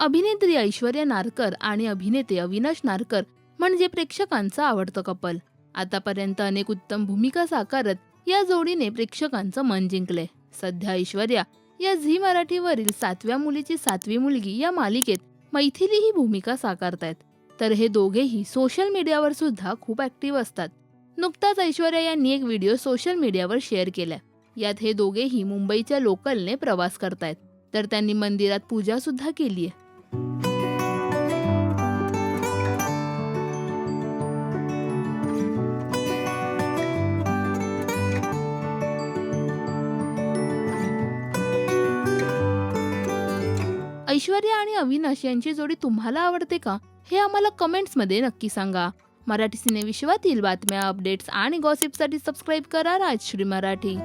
अभिनेत्री ऐश्वर्या नारकर आणि अभिनेते अविनाश नारकर म्हणजे प्रेक्षकांचं आवडतं कपल. आतापर्यंत अनेक उत्तम भूमिका साकारत या जोडीने प्रेक्षकांचं मन जिंकले. सध्या ऐश्वर्या या झी मराठीवरील सातव्या मुलीची सातवी मुलगी या मालिकेत मैथिली ही भूमिका साकारतायत. तर हे दोघेही सोशल मीडियावर सुद्धा खूप ऍक्टिव्ह असतात. नुकताच ऐश्वर्या यांनी एक व्हिडिओ सोशल मीडियावर शेअर केला. यात हे दोघेही मुंबईच्या लोकलने प्रवास करतायत. तर त्यांनी मंदिरात पूजा सुद्धा केली आहे ऐश्वर्या आणि अविनाश यांची जोडी तुम्हाला आवडते का? हे आम्हाला कमेंट्समध्ये नक्की सांगा. मराठी सिनेविश्वातील बातम्या अपडेट्स आणि गॉसिपसाठी सबस्क्राईब करा राजश्री मराठी.